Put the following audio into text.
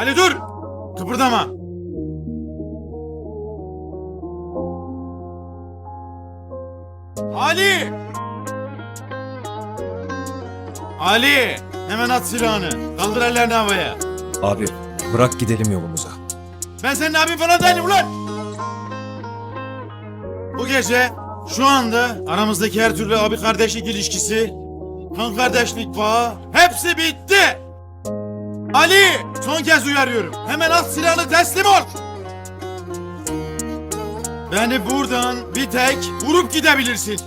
Ali dur! Kıpırdama! Ali! Ali! Hemen at silahını. Kaldır ellerini havaya. Abi bırak gidelim yolumuza. Ben senin abin falan değilim ulan! Bu gece şu anda aramızdaki her türlü abi kardeşlik ilişkisi, kan kardeşlik bağı hepsi bitti! Ali! Son kez uyarıyorum. Hemen at silahını teslim ol! Beni buradan bir tek vurup gidebilirsin.